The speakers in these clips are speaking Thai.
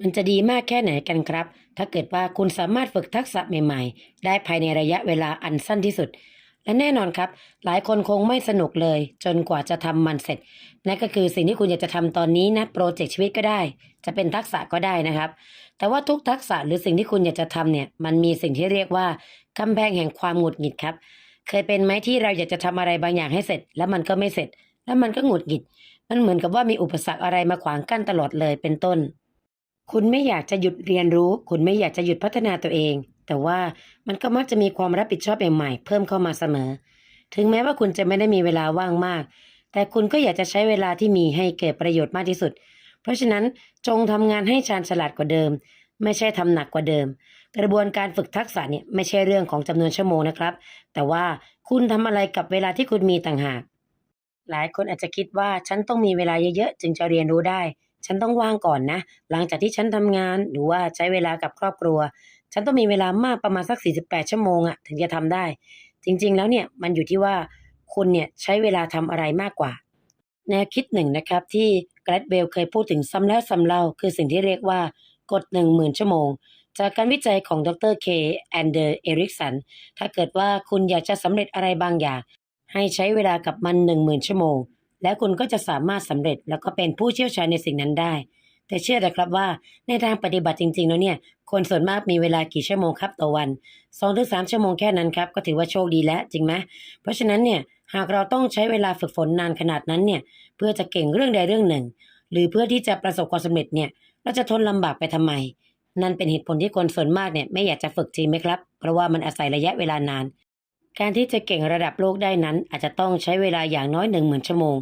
มันจะดีมากแค่ไหนกันครับ ถ้าเกิดว่าคุณสามารถฝึกทักษะใหม่ ๆ ได้ภายในระยะเวลาอันสั้นที่สุด และแน่นอนครับ หลายคนคงไม่สนุกเลย จนกว่าจะทำมันเสร็จ นั่นก็คือสิ่งที่คุณอยากจะทำตอนนี้นะโปรเจกต์ชีวิตก็ได้ จะเป็นทักษะก็ได้นะครับ แต่ว่าทุกทักษะหรือสิ่งที่คุณอยากจะทำเนี่ย มันมีสิ่งที่เรียกว่ากำแพงแห่งความหงุดหงิดครับ เคยเป็นไหมที่เราอยากจะทำอะไรบางอย่างให้เสร็จ แล้วมันก็ไม่เสร็จ แล้วมันก็หงุดหงิด มันเหมือนกับว่ามีอุปสรรคอะไรมาขวางกั้นตลอดเลยเป็นต้น คุณไม่อยากจะหยุดเรียนรู้ คุณไม่อยากจะหยุดพัฒนาตัวเอง แต่ว่ามันก็มักจะมีความรับผิดชอบใหม่ๆเพิ่มเข้ามาเสมอ ถึงแม้ว่าคุณจะไม่ได้มีเวลาว่างมาก แต่คุณก็อยากจะใช้เวลาที่มีให้เกิดประโยชน์มากที่สุด เพราะฉะนั้นจงทำงานให้ชาญฉลาดกว่าเดิม ไม่ใช่ทำหนักกว่าเดิม กระบวนการฝึกทักษะเนี่ยไม่ใช่เรื่องของจำนวนชั่วโมงนะครับ แต่ว่าคุณทำอะไรกับเวลาที่คุณมีต่างหาก หลายคนอาจจะคิดว่าฉันต้องมีเวลาเยอะๆจึงจะเรียนรู้ได้ ฉันต้องว่างก่อนนะ หลังจากที่ฉันทำงานหรือว่าใช้เวลากับครอบครัว ฉันต้องมีเวลามากประมาณสัก 48 ชั่วโมงอะถึงจะทำได้ จริงๆ แล้วเนี่ยมันอยู่ที่ว่าคุณเนี่ยใช้เวลาทำอะไรมากกว่า แนวคิดหนึ่งนะครับที่แกรดเบลเคยพูดถึงซ้ำแล้วซ้ำเล่าคือสิ่งที่เรียกว่ากฎ10,000 ชั่วโมง จากการวิจัยของดรเคแอนเดอร์เอริกสันถ้าเกิดว่าคุณอยากจะสำเร็จอะไรบางอย่าง ให้ใช้เวลากับมัน 10,000 ชั่วโมง แล้วคุณก็จะสามารถสำเร็จแล้วก็เป็นผู้เชี่ยวชาญในสิ่งนั้นได้ แต่เชื่อเถอะครับว่าในทางปฏิบัติจริงๆแล้วเนี่ยคนส่วนมากมีเวลากี่ชั่วโมงครับต่อวัน2-3ถึงชั่วโมงแค่นั้นครับก็ถือว่าโชคดีแล้วจริงไหมเพราะฉะนั้นเนี่ยหากเราต้องใช้เวลาฝึกฝนนานขนาดนั้นเนี่ยเพื่อจะเก่งเรื่องใดเรื่องหนึ่ง หรือเพื่อที่จะประสบความสำเร็จเนี่ยเราจะทนลำบากไปทำไม นั่นเป็นเหตุผลที่คนส่วนมากเนี่ยไม่อยากจะฝึกจริงไหมครับ เพราะว่ามันอาศัยระยะเวลานาน การที่จะเก่งระดับโลกได้นั้น อาจจะต้องใช้เวลาอย่างน้อยหนึ่งหมื่นชั่วโมง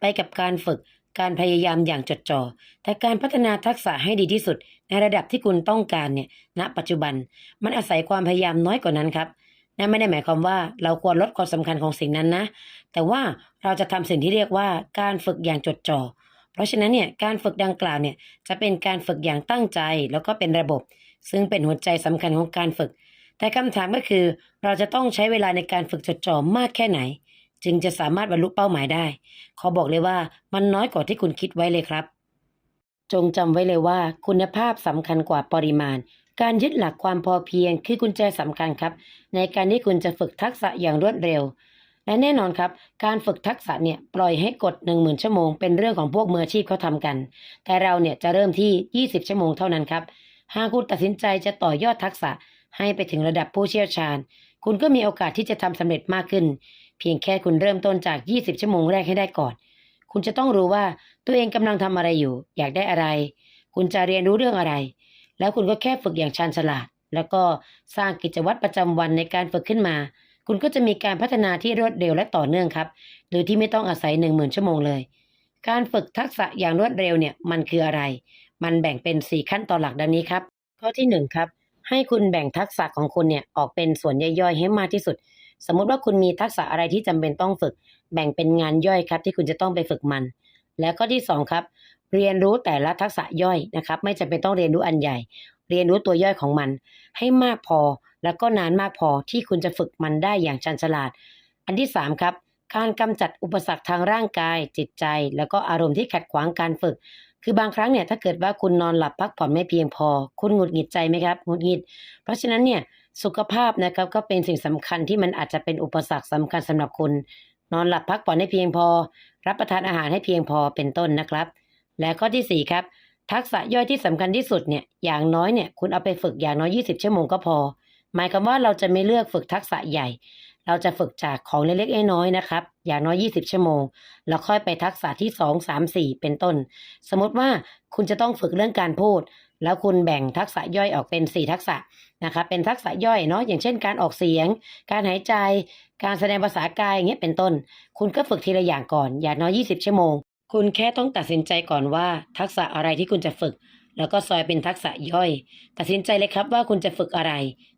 ไปกับการฝึกการพยายามอย่างจดจ่อแต่การพัฒนาทักษะให้ดีที่สุด ในระดับที่คุณต้องการเนี่ยณปัจจุบัน มันอาศัยความพยายามน้อยกว่านั้นครับนั่นไม่ได้หมายความว่าเราควรลดความสำคัญของสิ่งนั้นนะ แต่ว่าเราจะทำสิ่งที่เรียกว่าการฝึกอย่างจดจ่อ เพราะฉะนั้นเนี่ยการฝึกดังกล่าวเนี่ยจะเป็นการฝึกอย่างตั้งใจแล้วก็เป็นระบบ ซึ่งเป็นหัวใจสำคัญของการฝึก แต่คำถามก็คือเราจะต้องใช้เวลาในการฝึกจดจ่อมากแค่ไหน จึงจะสามารถบรรลุเป้าหมายได้ ขอบอกเลยว่ามันน้อยกว่าที่คุณคิดไว้เลยครับ จงจำไว้เลยว่า คุณภาพสำคัญกว่าปริมาณ การยึดหลักความพอเพียงคือกุญแจสำคัญครับ ในการที่คุณจะฝึกทักษะอย่างรวดเร็ว และแน่นอนครับ การฝึกทักษะเนี่ยปล่อยให้กด1 0,000ชั่วโมงเป็นเรื่องของพวกมืออาชีพเขาทำกัน แต่เราเนี่ยจะเริ่มที่ 20 ชั่วโมงเท่านั้นครับหากคุณตัดสินใจจะต่อยอดทักษะ ให้ไปถึงระดับผู้เชี่ยวชาญ คุณก็มีโอกาสที่จะทำสำเร็จมากขึ้น เพียงแค่คุณเริ่มต้นจาก 20 ชั่วโมงแรกให้ได้ก่อน คุณจะต้องรู้ว่าตัวเองกำลังทำอะไรอยู่ อยากได้อะไร คุณจะเรียนรู้เรื่องอะไร แล้วคุณก็แค่ฝึกอย่างชาญฉลาด แล้วก็สร้างกิจวัตรประจำวันในการฝึกขึ้นมา คุณก็จะมีการพัฒนาที่รวดเร็วและต่อเนื่องครับ โดยที่ไม่ต้องอาศัย 1 0,000 ชั่วโมงเลย การฝึกทักษะอย่างรวดเร็วเนี่ยมันคืออะไร มันแบ่งเป็น 4 ขั้นตอนหลักดังนี้ครับ ข้อที่1ครับ ให้คุณแบ่งทักษะของคุณเนี่ยออกเป็นส่วนย่อยๆให้มากที่สุด สมมุติว่าคุณมีทักษะอะไรที่จำเป็นต้องฝึก แบ่งเป็นงานย่อยครับ ที่คุณจะต้องไปฝึกมัน แล้วก็ที่2ครับ เรียนรู้แต่ละทักษะย่อยนะครับ ไม่จำเป็นต้องเรียนรู้อันใหญ่ เรียนรู้ตัวย่อยของมัน ให้มากพอแล้วก็นานมากพอที่คุณจะฝึกมันได้อย่างชันฉลาด อันที่3ครับการกำจัดอุปสรรคทางร่างกาย จิตใจ แล้วก็อารมณ์ที่ขัดขวางการฝึก คือบางครั้งเนี่ยถ้าเกิดว่าคุณนอนหลับพักผ่อนไม่เพียงพอ คุณหงุดหงิดใจไหมครับหงุดหงิด เพราะฉะนั้นเนี่ยสุขภาพนะครับก็เป็นสิ่งสำคัญที่มันอาจจะเป็นอุปสรรคสำคัญสำหรับคุณ นอนหลับพักผ่อนให้เพียงพอ รับประทานอาหารให้เพียงพอเป็นต้นนะครับ และข้อที่4ครับทักษะย่อยที่สำคัญที่สุดเนี่ยอย่างน้อยเนี่ยคุณเอาไปฝึกอย่างน้อย 20 ชั่วโมงก็พอ หมายความว่าเราจะไม่เลือกฝึกทักษะใหญ่ เราจะฝึกจากของเล็กๆน้อยๆนะครับ อย่างน้อย 20 ชั่วโมง แล้วค่อยไปทักษะที่ 2 3 4 เป็นต้น สมมติว่าคุณจะต้องฝึกเรื่องการพูด แล้วคุณแบ่งทักษะย่อยออกเป็น 4 ทักษะนะครับเป็นทักษะย่อยเนาะอย่างเช่นการออกเสียง การหายใจ การแสดงภาษากายอย่างเงี้ยเป็นต้น คุณก็ฝึกทีละอย่างก่อน อย่างน้อย 20 ชั่วโมง คุณแค่ต้องตัดสินใจก่อนว่าทักษะอะไรที่คุณจะฝึกแล้วก็ซอยเป็นทักษะย่อย ตัดสินใจเลยครับว่าคุณจะฝึกอะไร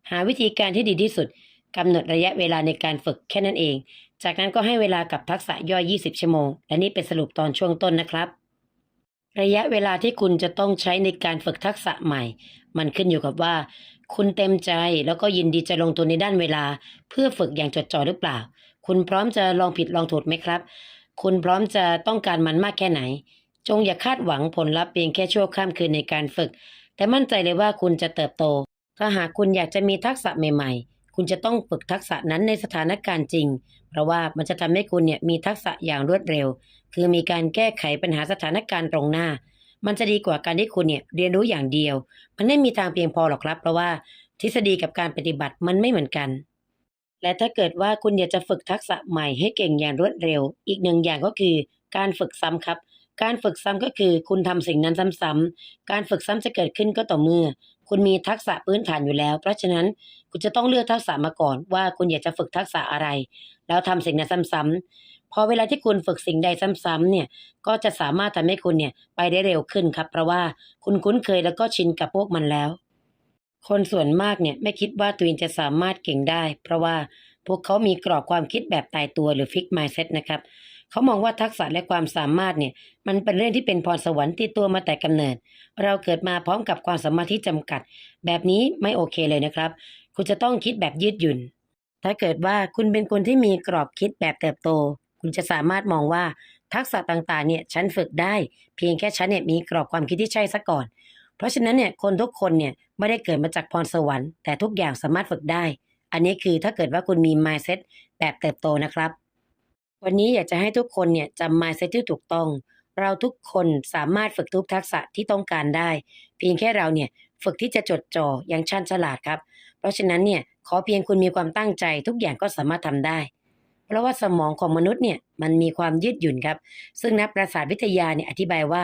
หาวิธีการที่ดีที่สุด กำหนดระยะเวลาในการฝึกแค่นั้นเอง จากนั้นก็ให้เวลากับทักษะย่อย 20 ชั่วโมง และนี่เป็นสรุปตอนช่วงต้นนะครับ ระยะเวลาที่คุณจะต้องใช้ในการฝึกทักษะใหม่ มันขึ้นอยู่กับว่า คุณเต็มใจแล้วก็ยินดีจะลงทุนในด้านเวลา เพื่อฝึกอย่างจดจ่อหรือเปล่า คุณพร้อมจะลองผิดลองถูกไหมครับ คุณพร้อมจะต้องการมันมากแค่ไหน จงอย่าคาดหวังผลลัพธ์เพียงแค่ชั่วข้ามคืนในการฝึก แต่มั่นใจเลยว่าคุณจะเติบโต ถ้าหากคุณอยากจะมีทักษะใหม่ ๆ คุณจะต้องฝึกทักษะนั้นในสถานการณ์จริง เพราะว่ามันจะทำให้คุณเนี่ยมีทักษะอย่างรวดเร็ว คือมีการแก้ไขปัญหาสถานการณ์ตรงหน้า มันจะดีกว่าการที่คุณเนี่ยเรียนรู้อย่างเดียว มันไม่มีทางเพียงพอหรอกครับ เพราะว่าทฤษฎีกับการปฏิบัติมันไม่เหมือนกัน และถ้าเกิดว่าคุณอยากจะฝึกทักษะใหม่ให้เก่งอย่างรวดเร็ว อีกหนึ่งอย่างก็คือการฝึกซ้ำครับ การฝึกซ้ำก็คือคุณทำสิ่งนั้นซ้ำๆการฝึกซ้ำจะเกิดขึ้นก็ต่อเมื่อ คุณมีทักษะพื้นฐานอยู่แล้ว เพราะฉะนั้นคุณจะต้องเลือกทักษะมาก่อน ว่าคุณอยากจะฝึกทักษะอะไร แล้วทำสิ่งนั้นซ้ำๆพอเวลาที่คุณฝึกสิ่งใดซ้ำๆเนี่ยก็จะสามารถทำให้คุณเนี่ยไปได้เร็วขึ้นครับ เพราะว่าคุณคุ้นเคยแล้วก็ชินกับพวกมันแล้ว คนส่วนมากเนี่ยไม่คิดว่าตัวเองจะสามารถเก่งได้ เพราะว่าพวกเขามีกรอบความคิดแบบตายตัวหรือฟิก mindset นะครับ เขามองว่าทักษะและความสามารถเนี่ย มันเป็นเรื่องที่เป็นพรสวรรค์ติดตัวมาแต่กำเนิด เราเกิดมาพร้อมกับความสามารถที่จำกัด แบบนี้ไม่โอเคเลยนะครับ คุณจะต้องคิดแบบยืดหยุ่น ถ้าเกิดว่าคุณเป็นคนที่มีกรอบคิดแบบเติบโต คุณจะสามารถมองว่าทักษะต่างๆ เนี่ยฉันฝึกได้ เพียงแค่ฉันเนี่ยมีกรอบความคิดที่ใช่ซะก่อน เพราะฉะนั้นเนี่ยคนทุกคนเนี่ยไม่ได้เกิดมาจากพรสวรรค์แต่ทุกอย่างสามารถฝึกได้ อันนี้คือถ้าเกิดว่าคุณมี mindset แบบเติบโตนะครับ วันนี้อยากจะให้ทุกคนเนี่ยจำ mindset ที่ถูกต้อง เราทุกคนสามารถฝึกทุกทักษะที่ต้องการได้ เพียงแค่เราเนี่ยฝึกที่จะจดจ่ออย่างชันฉลาดครับ เพราะฉะนั้นเนี่ยขอเพียงคุณมีความตั้งใจทุกอย่างก็สามารถทำได้ เพราะว่าสมองของมนุษย์เนี่ยมันมีความยืดหยุ่นครับ ซึ่งนักประสาทวิทยาเนี่ยอธิบายว่า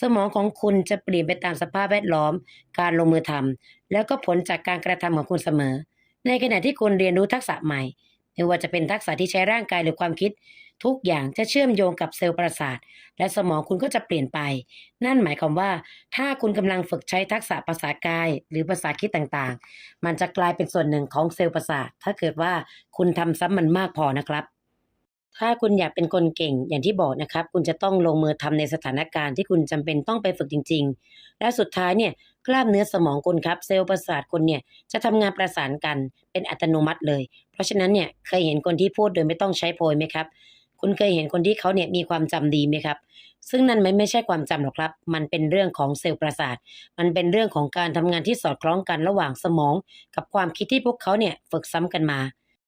สมองของคุณจะเปลี่ยนไปตามสภาพแวดล้อม การลงมือทำแล้วก็ผลจากการกระทำของคุณเสมอ ในขณะที่คุณเรียนรู้ทักษะใหม่ ไม่ว่าจะเป็นทักษะที่ใช้ร่างกายหรือความคิด ทุกอย่างจะเชื่อมโยงกับเซลล์ประสาท และสมองคุณก็จะเปลี่ยนไป นั่นหมายความว่า ถ้าคุณกำลังฝึกใช้ทักษะภาษากาย หรือภาษาคิดต่างๆ มันจะกลายเป็นส่วนหนึ่งของเซลล์ประสาท ถ้าเกิดว่าคุณทำซ้ำมันมากพอนะครับ ถ้าคุณอยากเป็นคนเก่งอย่างที่บอกนะครับ คุณจะต้องลงมือทำในสถานการณ์ที่คุณจำเป็นต้องไปฝึกจริง ๆ และสุดท้ายเนี่ยกล้ามเนื้อสมองคุณครับเซลล์ประสาทคุณเนี่ยจะทำงานประสานกันเป็นอัตโนมัติเลย เพราะฉะนั้นเนี่ยเคยเห็นคนที่พูดโดยไม่ต้องใช้โพยไหมครับ คุณเคยเห็นคนที่เขาเนี่ยมีความจำดีไหมครับซึ่งนั่นไม่ไม่ใช่ความจำหรอกครับ มันเป็นเรื่องของเซลล์ประสาท มันเป็นเรื่องของการทำงานที่สอดคล้องกันระหว่างสมอง กับความคิดที่พวกเขาเนี่ยฝึกซ้ำกันมา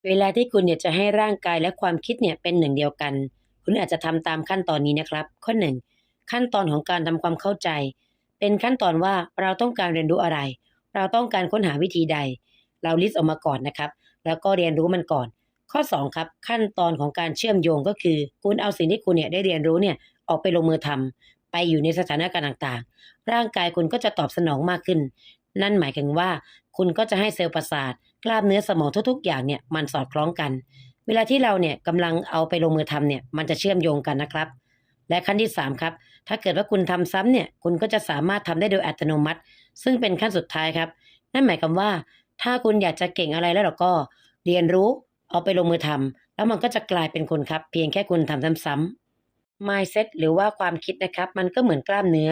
เวลาที่คุณเนี่ยจะให้ร่างกายและความคิดเนี่ยเป็นหนึ่งเดียวกัน คุณอาจจะทำตามขั้นตอนนี้นะครับ ข้อหนึ่งขั้นตอนของการทำความเข้าใจ เป็นขั้นตอนว่าเราต้องการเรียนรู้อะไร เราต้องการค้นหาวิธีใด เราลิสต์ออกมาก่อนนะครับ แล้วก็เรียนรู้มันก่อน ข้อ 2 ครับ ขั้นตอนของการเชื่อมโยงก็คือ คุณเอาสิ่งที่คุณเนี่ยได้เรียนรู้เนี่ยออกไปลงมือทำไปอยู่ในสถานการณ์ต่างๆ ร่างกายคุณก็จะตอบสนองมากขึ้น นั่นหมายถึงว่า คุณก็จะให้เซลล์ประสาท กล้ามเนื้อสมองทุกๆ อย่างเนี่ยมันสอดคล้องกัน เวลาที่เราเนี่ยกำลังเอาไปลงมือทำเนี่ยมันจะเชื่อมโยงกันนะครับ และขั้นที่ 3 ครับ ถ้าเกิดว่าคุณทำซ้ำเนี่ยคุณก็จะสามารถทำได้โดยอัตโนมัติ ซึ่งเป็นขั้นสุดท้ายครับ นั่นหมายความว่า ถ้าคุณอยากจะเก่งอะไรแล้วเราก็เรียนรู้เอาไปลงมือทำแล้วมันก็จะกลายเป็นคนครับ เพียงแค่คุณทำซ้ำๆ mindset หรือว่าความคิดนะครับ มันก็เหมือนกล้ามเนื้อ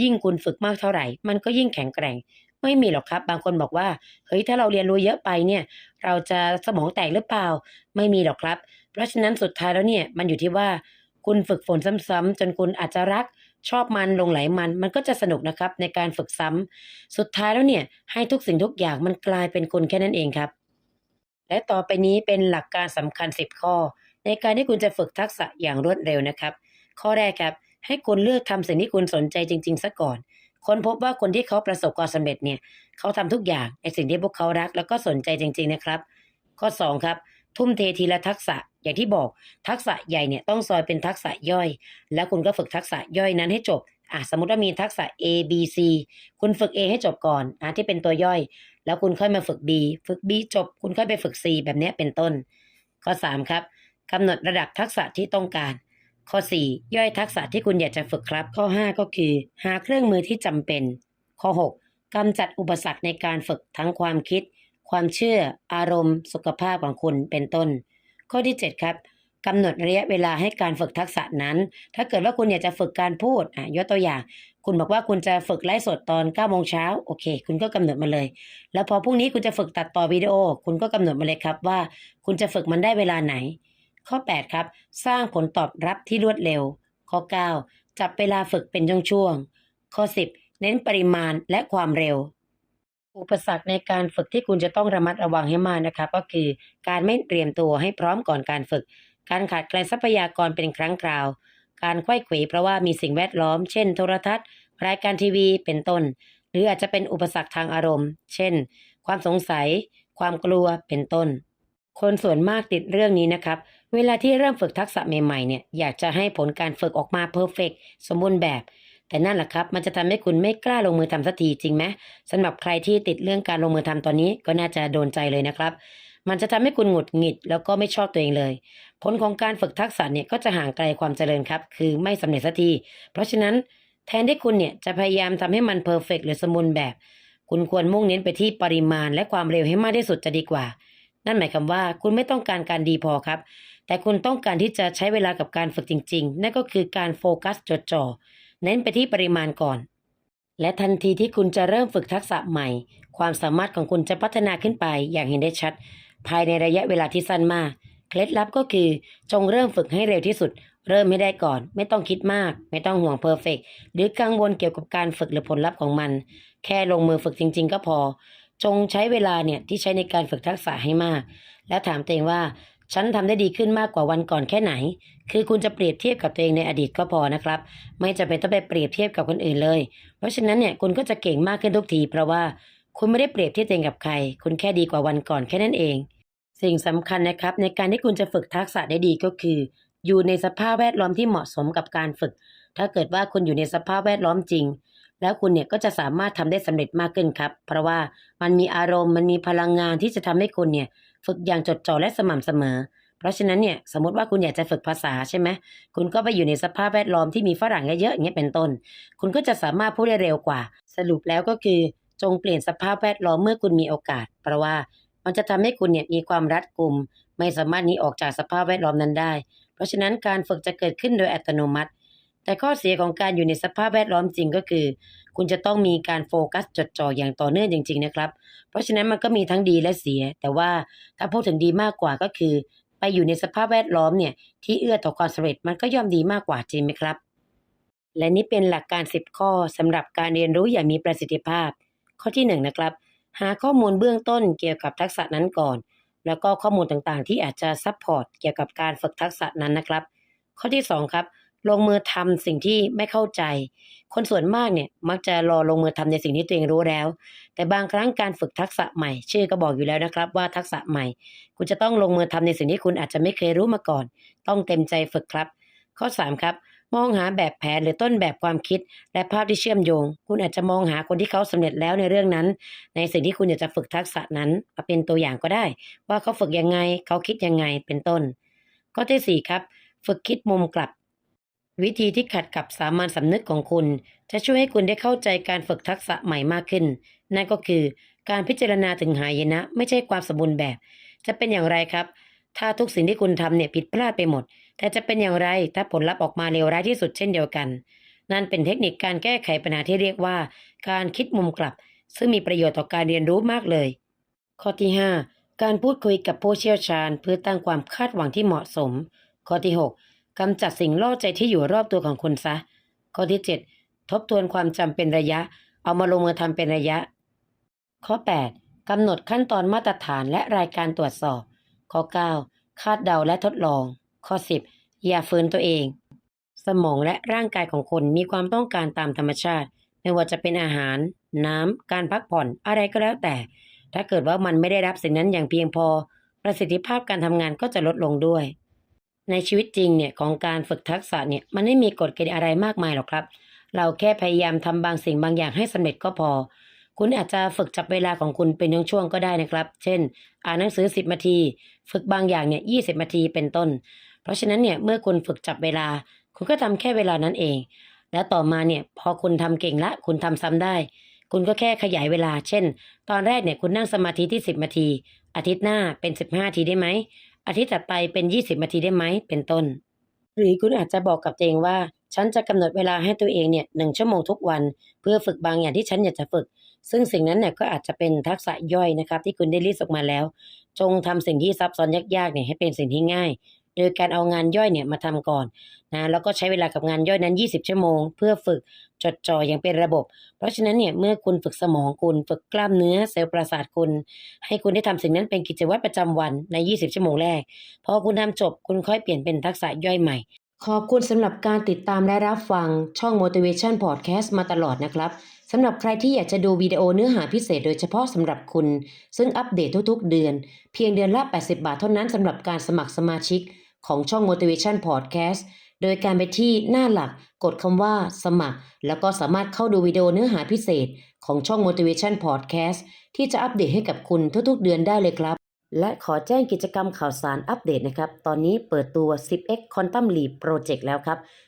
ยิ่งคุณฝึกมากเท่าไหร่ มันก็ยิ่งแข็งแกร่ง ไม่มีหรอกครับ บางคนบอกว่า เฮ้ยถ้าเราเรียนรู้เยอะไปเนี่ย เราจะสมองแตกหรือเปล่า ไม่มีหรอกครับ เพราะฉะนั้นสุดท้ายแล้วเนี่ยมันอยู่ที่ว่าคุณฝึกฝนซ้ำๆจนคุณอาจจะรักชอบมันลงไหลมันมันก็จะสนุกนะครับในการฝึกซ้ำสุดท้ายแล้วเนี่ยให้ทุกสิ่งทุกอย่างมันกลายเป็นคุณแค่นั้นเองครับ และต่อไปนี้เป็นหลักการสำคัญ 10 ข้อ ในการที่คุณจะฝึกทักษะอย่างรวดเร็วนะครับ ข้อแรกครับ ให้คุณเลือกทำสิ่งที่คุณสนใจจริง ๆซะก่อน ค้นพบว่าคนที่เขาประสบความสำเร็จเนี่ยเขาทำทุกอย่างในสิ่งที่พวกเขารัก แล้วก็สนใจจริง ๆนะครับ ข้อ 2 ครับ ทุ่มเททีละทักษะอย่างที่บอก ทักษะใหญ่เนี่ยต้องซอยเป็นทักษะย่อย แล้วคุณก็ฝึกทักษะย่อยนั้นให้จบอะสมมติว่ามีทักษะ A B C คุณฝึก A ให้จบก่อนอะที่เป็นตัวย่อย แล้วคุณค่อยมาฝึก B ฝึก B จบ คุณค่อยไปฝึก C แบบนี้เป็นต้น ข้อ 3 ครับกำหนดระดับทักษะที่ต้องการ ข้อ 4 ย่อยทักษะที่คุณอยากจะฝึกครับ ข้อ 5 ก็คือ หาเครื่องมือที่จำเป็น ข้อ 6กำจัดอุปสรรคในการฝึกทั้งความคิด ความเชื่อ อารมณ์ สุขภาพของคุณเป็นต้น ข้อที่ 7 ครับกำหนดระยะเวลาให้การฝึกทักษะนั้น ถ้าเกิดว่าคุณอยากจะฝึกการพูดอะยกตัวอย่าง คุณบอกว่าคุณจะฝึกไลฟ์สดตอน9โมงเช้าโอเค คุณก็กำหนดมาเลย แล้วพอพรุ่งนี้คุณจะฝึกตัดต่อวิดีโอ คุณก็กำหนดมาเลยครับว่า คุณจะฝึกมันได้เวลาไหน ข้อ 8 ครับ สร้างผลตอบรับที่รวดเร็ว ข้อ 9 จับเวลาฝึกเป็นช่วงๆข้อ 10 เน้นปริมาณและความเร็ว อุปสรรคในการฝึกที่คุณจะต้องระมัดระวังให้มากนะครับก็คือการไม่เตรียมตัวให้พร้อมก่อนการฝึก การขาดแคลนทรัพยากรเป็นครั้งคราว การไขว้เขวเพราะว่ามีสิ่งแวดล้อม เช่น โทรทัศน์ รายการทีวีเป็นต้น หรืออาจจะเป็นอุปสรรคทางอารมณ์ เช่น ความสงสัย ความกลัวเป็นต้น คนส่วนมากติดเรื่องนี้นะครับ เวลาที่เริ่มฝึกทักษะใหม่ๆเนี่ยอยากจะให้ผลการฝึกออกมาเพอร์เฟกสมบูรณ์แบบ แต่นั่นแหละครับ มันจะทำให้คุณไม่กล้าลงมือทำสักทีจริงไหมสำหรับใครที่ติดเรื่องการลงมือทำตอนนี้ก็น่าจะโดนใจเลยนะครับ มันจะทำให้คุณหงุดหงิดแล้วก็ไม่ชอบตัวเองเลย ผลของการฝึกทักษะเนี่ยก็จะห่างไกลความเจริญครับ คือไม่สำเร็จสักทีเพราะฉะนั้นแทนที่คุณเนี่ยจะพยายามทำให้มันเพอร์เฟกหรือสมบูรณ์แบบ คุณควรมุ่งเน้นไปที่ปริมาณและความเร็วให้มากที่สุดจะดีกว่า นั่นหมายความว่าคุณไม่ต้องการการดีพอครับ แต่คุณต้องการที่จะใช้เวลากับการฝึกจริง ๆ นั่นก็คือการโฟกัสจดจ่อ เน้นไปที่ปริมาณก่อน และทันทีที่คุณจะเริ่มฝึกทักษะใหม่ ความสามารถของคุณจะพัฒนาขึ้นไปอย่างเห็นได้ชัด ภายในระยะเวลาที่สั้นมาก เคล็ดลับก็คือจงเริ่มฝึกให้เร็วที่สุด เริ่มไม่ได้ก่อน ไม่ต้องคิดมาก ไม่ต้องห่วงเพอร์เฟกหรือกังวลเกี่ยวกับการฝึกหรือผลลัพธ์ของมัน แค่ลงมือฝึกจริง ๆ ก็พอจงใช้เวลาเนี่ยที่ใช้ในการฝึกทักษะให้มาก แล้วถามตัวเองว่า ฉันทำได้ดีขึ้นมากกว่าวันก่อนแค่ไหน คือคุณจะเปรียบเทียบกับตัวเองในอดีตก็พอนะครับ ไม่จำเป็นต้องไปเปรียบเทียบกับคนอื่นเลย เพราะฉะนั้นเนี่ยคุณก็จะเก่งมากขึ้นทุกที เพราะว่าคุณไม่ได้เปรียบเทียบตัวเองกับใคร คุณแค่ดีกว่าวันก่อนแค่นั้นเอง สิ่งสำคัญนะครับ ในการที่คุณจะฝึกทักษะได้ดีก็คือ อยู่ในสภาพแวดล้อมที่เหมาะสมกับการฝึก ถ้าเกิดว่าคุณอยู่ในสภาพแวดล้อมจริงแล้วคุณเนี่ยก็จะสามารถทำได้สำเร็จมากขึ้นครับ เพราะว่ามันมีอารมณ์มันมีพลังงานที่จะทำให้คุณเนี่ย ฝึกอย่างจดจ่อและสม่ำเสมอ เพราะฉะนั้นเนี่ยสมมติว่าคุณอยากจะฝึกภาษาใช่ไหมคุณก็ไปอยู่ในสภาพแวดล้อมที่มีฝรั่งเยอะๆอย่างเงี้ยเป็นต้น คุณก็จะสามารถพูดได้เร็วกว่า สรุปแล้วก็คือจงเปลี่ยนสภาพแวดล้อมเมื่อคุณมีโอกาส เพราะว่ามันจะทำให้คุณเนี่ยมีความรัดกุม ไม่สามารถหนีออกจากสภาพแวดล้อมนั้นได้ เพราะฉะนั้นการฝึกจะเกิดขึ้นโดยอัตโนมัติ แต่ข้อเสียของการอยู่ในสภาพแวดล้อมจริงก็คือ คุณจะต้องมีการโฟกัสจดจ่ออย่างต่อเนื่องจริง ๆ นะครับ เพราะฉะนั้นมันก็มีทั้งดีและเสีย แต่ว่าถ้าพูดถึงดีมากกว่าก็คือ ไปอยู่ในสภาพแวดล้อมเนี่ยที่เอื้อต่อความสำเร็จมันก็ย่อมดีมากกว่าจริงไหมครับ และนี่เป็นหลักการ 10 ข้อสำหรับการเรียนรู้อย่างมีประสิทธิภาพ ข้อที่1นะครับ หาข้อมูลเบื้องต้นเกี่ยวกับทักษะนั้นก่อน แล้วก็ข้อมูลต่างๆ ที่อาจจะซัพพอร์ตเกี่ยวกับการฝึกทักษะนั้นนะครับ ข้อที่ 2 ครับ ลงมือทำสิ่งที่ไม่เข้าใจ คนส่วนมากเนี่ยมักจะรอลงมือทำในสิ่งที่ตัวเองรู้แล้ว แต่บางครั้งการฝึกทักษะใหม่ ชื่อก็บอกอยู่แล้วนะครับว่าทักษะใหม่ คุณจะต้องลงมือทำในสิ่งที่คุณอาจจะไม่เคยรู้มาก่อน ต้องเต็มใจฝึกครับ ข้อ 3 ครับ มองหาแบบแผนหรือต้นแบบความคิด และภาพที่เชื่อมโยง คุณอาจจะมองหาคนที่เขาสำเร็จแล้วในเรื่องนั้น ในสิ่งที่คุณอยากจะฝึกทักษะนั้นมาเป็นตัวอย่างก็ได้ ว่าเขาฝึกยังไง เขาคิดยังไงเป็นต้น ข้อที่4ครับ ฝึกคิดมุมกลับ วิธีที่ขัดกับสามัญสำนึกของคุณ จะช่วยให้คุณได้เข้าใจการฝึกทักษะใหม่มากขึ้น นั่นก็คือการพิจารณาถึงหายนะ ไม่ใช่ความสมบูรณ์แบบ จะเป็นอย่างไรครับ ถ้าทุกสิ่งที่คุณทำเนี่ยผิดพลาดไปหมด แต่จะเป็นอย่างไรถ้าผลลัพธ์ออกมาเลวร้ายที่สุดเช่นเดียวกัน นั่นเป็นเทคนิคการแก้ไขปัญหาที่เรียกว่า การคิดมุมกลับ ซึ่งมีประโยชน์ต่อการเรียนรู้มากเลย ข้อที่ 5 การพูดคุยกับผู้เชี่ยวชาญ เพื่อตั้งความคาดหวังที่เหมาะสม ข้อที่ 6 กำจัดสิ่งล่อใจที่อยู่รอบตัวของคุณซะ ข้อที่ 7 ทบทวนความจำเป็นระยะ เอามาลงมือทำเป็นระยะ ข้อ 8 กำหนดขั้นตอนมาตรฐานและรายการตรวจสอบ ข้อ 9 คาดเดาและทดลอง ข้อ 10 อย่าฝืนตัวเอง สมองและร่างกายของคนมีความต้องการตามธรรมชาติ ไม่ว่าจะเป็นอาหาร น้ำ การพักผ่อนอะไรก็แล้วแต่ ถ้าเกิดว่ามันไม่ได้รับสิ่งนั้นอย่างเพียงพอ ประสิทธิภาพการทำงานก็จะลดลงด้วย ในชีวิตจริงเนี่ยของการฝึกทักษะเนี่ยมันไม่มีกฎเกณฑ์อะไรมากมายหรอกครับ เราแค่พยายามทำบางสิ่งบางอย่างให้สำเร็จก็พอ คุณอาจจะฝึกจับเวลาของคุณเป็นช่วงๆก็ได้นะครับ เช่น อ่านหนังสือ 10นาที ฝึกบางอย่างเนี่ย20นาทีเป็นต้น เพราะฉะนั้นเนี่ยเมื่อคุณฝึกจับเวลา คุณก็ทำแค่เวลานั้นเอง แล้วต่อมาเนี่ยพอคุณทำเก่งละคุณทำซ้ำได้ คุณก็แค่ขยายเวลา เช่น ตอนแรกเนี่ยคุณนั่งสมาธิที่ 10นาที อาทิตย์หน้าเป็น 15นาทีได้ไหม อาทิตย์ถัดไปเป็น 20นาทีได้ไหมเป็นต้น หรือคุณอาจจะบอกกับตัวเองว่า ฉันจะกำหนดเวลาให้ตัวเองเนี่ยหนึ่งชั่วโมงทุกวัน เพื่อฝึกบางอย่างที่ฉันอยากจะฝึก ซึ่งสิ่งนั้นเนี่ยก็อาจจะเป็นทักษะย่อยนะครับ ที่คุณได้ลิสต์ออกมาแล้ว จงทำสิ่งที่ซับซ้อนยากๆเนี่ยให้เป็นสิ่งที่ง่าย โดยการเอางานย่อยเนี่ยมาทำก่อนนะแล้วก็ใช้เวลากับงานย่อยนั้น 20 ชั่วโมง เพื่อฝึกจดจ่ออย่างเป็นระบบ เพราะฉะนั้นเนี่ยเมื่อคุณฝึกสมองคุณฝึกกล้ามเนื้อเซลล์ประสาทคุณ ให้คุณได้ทำสิ่งนั้นเป็นกิจวัตรประจำวันใน 20 ชั่วโมงแรกพอคุณทำจบคุณค่อยเปลี่ยนเป็นทักษะย่อยใหม่ ขอบคุณสำหรับการติดตามและรับฟังช่อง motivation podcast มาตลอดนะครับสำหรับใครที่อยากจะดูวิดีโอเนื้อหาพิเศษโดยเฉพาะสำหรับคุณ ซึ่งอัปเดตทุกๆ เดือน เพียงเดือนละ 80 บาทเท่านั้นสำหรับการสมัครสมาชิก ของช่อง motivation podcast โดยการไปที่หน้าหลักกดคำว่าสมัคร แล้วก็สามารถเข้าดูวิดีโอเนื้อหาพิเศษของช่อง motivation podcast ที่จะอัปเดตให้กับคุณทุกๆเดือนได้เลยครับ และขอแจ้งกิจกรรมข่าวสารอัปเดตนะครับ ตอนนี้เปิดตัว 10x Quantum Leap Project แล้วครับ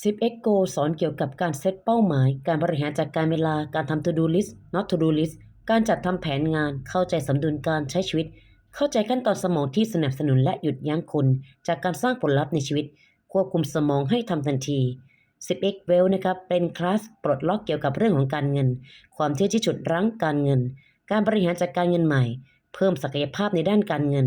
10x Go สอนเกี่ยวกับการเซตเป้าหมาย การบริหารจัดการเวลา การทำ to do list not to do list การจัดทำแผนงาน เข้าใจสมดุลการใช้ชีวิต เข้าใจขั้นตอนสมองที่สนับสนุนและหยุดยั้งคุณ จากการสร้างผลลัพธ์ในชีวิต ควบคุมสมองให้ทำทันที 10x Well นะครับ เป็นคลาสปลดล็อกเกี่ยวกับเรื่องของการเงิน ความเชื่อที่ฉุดรั้งการเงิน การบริหารจัดการเงินใหม่ เพิ่มศักยภาพในด้านการเงิน